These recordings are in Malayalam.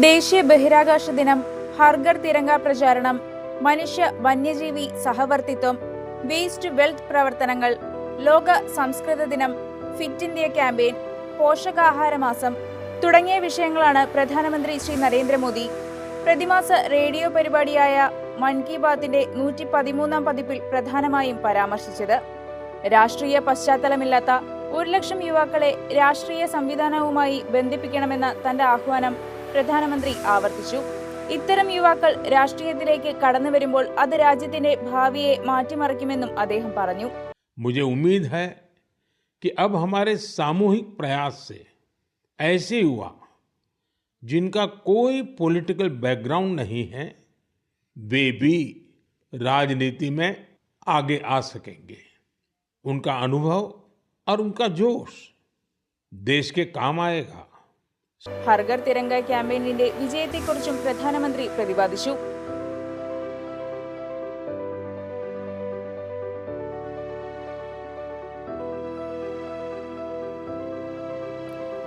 ദേശീയ ബഹിരാകാശ ദിനം ഹർഗർ തിരങ്ക പ്രചാരണം മനുഷ്യ വന്യജീവി സഹവർത്തിത്വം വേസ്റ്റ് വെൽത്ത് പ്രവർത്തനങ്ങൾ ലോക സംസ്കൃത ദിനം ഫിറ്റ് ഇന്ത്യ ക്യാമ്പയിൻ പോഷകാഹാര മാസം തുടങ്ങിയ വിഷയങ്ങളാണ് പ്രധാനമന്ത്രി ശ്രീ നരേന്ദ്രമോദി. പ്രതിമാസ റേഡിയോ പരിപാടിയായ മൻ കി ബാത്തിന്റെ നൂറ്റി പതിമൂന്നാം പതിപ്പിൽ പ്രധാനമായും പരാമർശിച്ചത്. രാഷ്ട്രീയ പശ്ചാത്തലമില്ലാത്ത ഒരു ലക്ഷം യുവാക്കളെ രാഷ്ട്രീയ സംവിധാനവുമായി ബന്ധിപ്പിക്കണമെന്ന തന്റെ ആഹ്വാനം പ്രധാനമന്ത്രി ആവർത്തിച്ചു ഇത്തരം യുവാക്കൾ രാഷ്ട്രീയത്തിലേക്ക് കടന്നു വരുമ്പോൾ അത് രാജ്യത്തിന്റെ ഭാവിയെ മാറ്റിമറിക്കുമെന്നും അദ്ദേഹം പറഞ്ഞു मुझे उम्मीद है कि अब हमारे सामूहिक प्रयास से ऐसे युवा जिनका कोई पॉलिटिकल बैकग्राउंड नहीं है वे भी राजनीति में आगे आ सकेंगे उनका अनुभव और उनका जोश देश के काम आएगा ഹർഗർ തിരങ്ക ക്യാമ്പയിനിന്റെ വിജയത്തെക്കുറിച്ചും പ്രധാനമന്ത്രി പ്രതിപാദിച്ചു.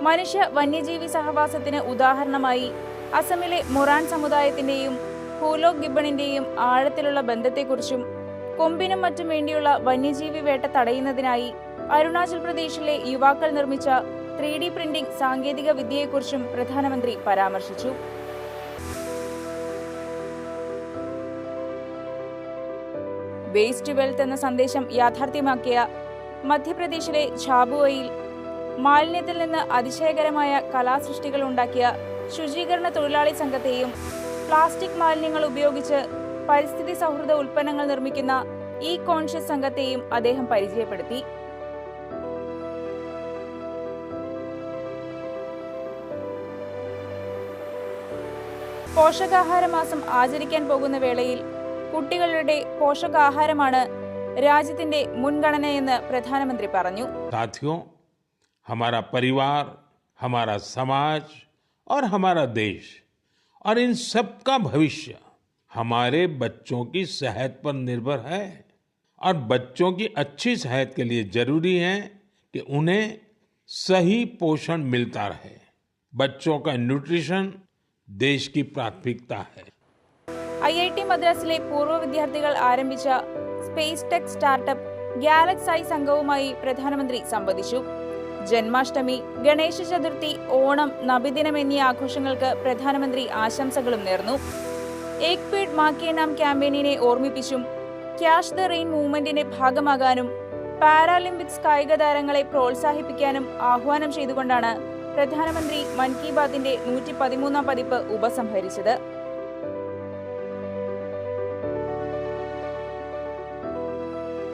മനുഷ്യ വന്യജീവി സഹവാസത്തിന് ഉദാഹരണമായി അസമിലെ മൊറാൻ സമുദായത്തിന്റെയും ഹൂലോ ഗിബണിന്റെയും ആഴത്തിലുള്ള ബന്ധത്തെക്കുറിച്ചും കൊമ്പിനും മറ്റും വേണ്ടിയുള്ള വന്യജീവി വേട്ട തടയുന്നതിനായി അരുണാചൽ പ്രദേശിലെ യുവാക്കൾ നിർമ്മിച്ച ത്രീ ഡി പ്രിന്റിംഗ് സാങ്കേതിക വിദ്യയെക്കുറിച്ചും പ്രധാനമന്ത്രി പരാമർശിച്ചു. വേസ്റ്റ് വെൽത്ത് എന്ന സന്ദേശം യാഥാർത്ഥ്യമാക്കിയ മധ്യപ്രദേശിലെ ഝാബുവയിൽ മാലിന്യത്തിൽ നിന്ന് അതിശയകരമായ കലാസൃഷ്ടികൾ ഉണ്ടാക്കിയ ശുചീകരണ തൊഴിലാളി സംഘത്തെയും പ്ലാസ്റ്റിക് മാലിന്യങ്ങൾ ഉപയോഗിച്ച് പരിസ്ഥിതി സൗഹൃദ ഉൽപ്പന്നങ്ങൾ നിർമ്മിക്കുന്ന ഇ കോൺഷ്യസ് സംഘത്തെയും അദ്ദേഹം പരിചയപ്പെടുത്തി. പോഷകാഹാര മാസം ആചരിക്കാൻ പോകുന്ന വേളയിൽ കുട്ടികളുടെ പോഷകാഹാരമാണ് രാജ്യത്തിന്റെ മുൻഗണനയെന്ന് പ്രധാനമന്ത്രി പറഞ്ഞു साथियों हमारा परिवार हमारा समाज और हमारा देश और इन सब का भविष्य हमारे बच्चों की सेहत पर निर्भर है और बच्चों की अच्छी सेहत के लिए जरूरी है कि उन्हें सही पोषण मिलता रहे बच्चों का न्यूट्रिशन देश की प्राथमिकता है ഐ ഐ ടി മദ്രാസിലെ പൂർവ്വ വിദ്യാർത്ഥികൾ ആരംഭിച്ച space tech startup GalaxEye സംഘവുമായി പ്രധാനമന്ത്രി സംവദിച്ചു ജന്മാഷ്ടമി ഗണേശ ചതുർത്ഥി ഓണം നബിദിനം എന്നീ ആഘോഷങ്ങൾക്ക് പ്രധാനമന്ത്രി ആശംസകളും നേർന്നു ഏക് പീഡ് മാക്കേ നാം ക്യാമ്പയിനിനെ ഓർമ്മിപ്പിച്ചും ക്യാഷ് ദ റെയിൻ മൂവ്മെന്റിന്റെ ഭാഗമാകാനും പാരാലിമ്പിക്സ് കായിക താരങ്ങളെ പ്രോത്സാഹിപ്പിക്കാനും ആഹ്വാനം ചെയ്തുകൊണ്ടാണ് പ്രധാനമന്ത്രി മൻ കി ബാത്തിന്റെ നൂറ്റി പതിമൂന്നാം പതിപ്പ് ഉപസംഹരിച്ചത്.